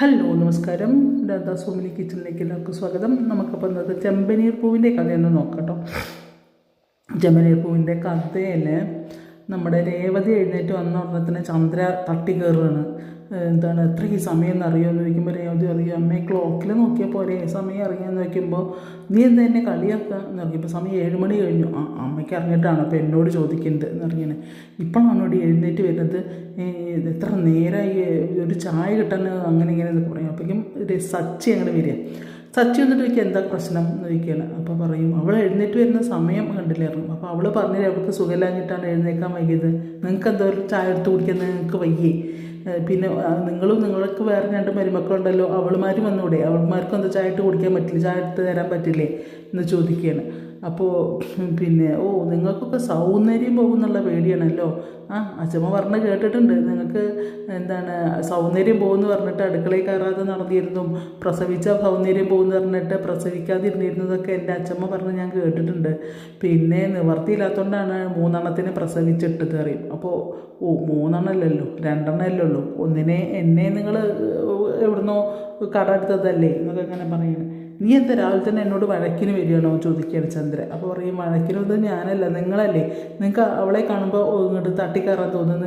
Hello നമസ്കാരം. ദാദാ സോമിലി കിച്ചണിലേക്ക് എല്ലാവർക്കും സ്വാഗതം. നമുക്കപ്പോൾ ഇന്നത്തെ ചെമ്പനീർ പൂവിന്റെ കഥയൊന്ന് നോക്കട്ടോ. ചെമ്പനീർ പൂവിന്റെ കഥയിൽ നമ്മുടെ രേവതി എഴുന്നേറ്റ് വന്ന ഉടനെ തന്നെ ചന്ദ്ര തട്ടി കയറുകയാണ്. എന്താണ് എത്ര ഈ സമയം എന്ന് ചോദിക്കുമ്പോൾ രേവതി അറിയാം ക്ലോക്കിൽ നോക്കിയപ്പോൾ ഒരേ സമയം ഇറങ്ങിയെന്ന് നോക്കുമ്പോൾ നീ എന്താ എന്നെ കളിയാക്കുക എന്ന് പറയുമ്പോൾ സമയം ഏഴ് മണി കഴിഞ്ഞു. ആ അമ്മയ്ക്ക് ഇറങ്ങിയിട്ടാണ് അപ്പോൾ എന്നോട് ചോദിക്കുന്നത് എന്ന് പറഞ്ഞാൽ ഇപ്പോഴാണ് ഇവിടെ എഴുന്നേറ്റ് വരുന്നത്? എത്ര നേരമായി ഒരു ചായ കിട്ടാൻ അങ്ങനെ ഇങ്ങനെ എന്നൊക്കെ പറയും. അപ്പോഴേക്കും ഒരു സച്ചി അങ്ങനെ വരിക. സച്ചി വന്നിട്ട് ചോദിക്കുക എന്താ പ്രശ്നം? എന്ന് ചോദിക്കുകയാണ്. അപ്പോൾ പറയും അവൾ എഴുന്നേറ്റ് വരുന്ന സമയം കണ്ടില്ലായിരുന്നു. അപ്പോൾ അവൾ പറഞ്ഞില്ല അവൾക്ക് സുഖമില്ലാഞ്ഞിട്ടാണ് എഴുന്നേക്കാൻ വൈകിയത്. നിങ്ങൾക്ക് എന്തോ ഒരു ചായ എടുത്ത് കുടിക്കാൻ? നിങ്ങൾക്ക് വയ്യേ. പിന്നെ നിങ്ങളും നിങ്ങൾക്ക് വേറെ രണ്ട് മരുമക്കളുണ്ടല്ലോ അവളുമാരും വന്നൂടെ? അവൾമാർക്കും എന്താ ചായ ഇട്ട് കുടിക്കാൻ പറ്റില്ല? ചായ ഇട്ട് തരാൻ പറ്റില്ലേ? എന്ന് ചോദിക്കുകയാണ്. അപ്പോൾ പിന്നെ ഓ നിങ്ങൾക്കൊക്കെ സൗന്ദര്യം പോകും എന്നുള്ള പേടിയാണല്ലോ. ആ അച്ഛമ്മ പറഞ്ഞ് കേട്ടിട്ടുണ്ട്. നിങ്ങൾക്ക് എന്താണ് സൗന്ദര്യം പോകുമെന്ന് പറഞ്ഞിട്ട് അടുക്കളയിൽ കയറാതെ നടന്നിരുന്നു. പ്രസവിച്ച സൗന്ദര്യം പോകുമെന്ന് പറഞ്ഞിട്ട് പ്രസവിക്കാതിരുന്നിരുന്നതൊക്കെ എന്റെ അച്ഛമ്മ പറഞ്ഞ് ഞാൻ കേട്ടിട്ടുണ്ട്. പിന്നെ നിവർത്തിയില്ലാത്തതുകൊണ്ടാണ് മൂന്നെണ്ണത്തിന് പ്രസവിച്ചിട്ട് അറിയും. അപ്പോൾ ഓ മൂന്നെണ്ണമല്ലല്ലോ രണ്ടെണ്ണമല്ലേ ഉള്ളൂ. ഒന്നിനെ എന്നെ നിങ്ങൾ എവിടുന്നോ കട എടുത്തതല്ലേ? എന്നൊക്കെ അങ്ങനെ പറയുന്നത് നീ എന്താ രാവിലെ തന്നെ എന്നോട് വഴക്കിന് വരികയാണോ? ചോദിക്കുകയാണ് ചന്ദ്രൻ. അപ്പോൾ പറയും വഴക്കിന് ഞാനല്ല നിങ്ങളല്ലേ? നിങ്ങൾക്ക് അവളെ കാണുമ്പോൾ ഇങ്ങോട്ട് തട്ടിക്കയറാൻ തോന്നുന്നു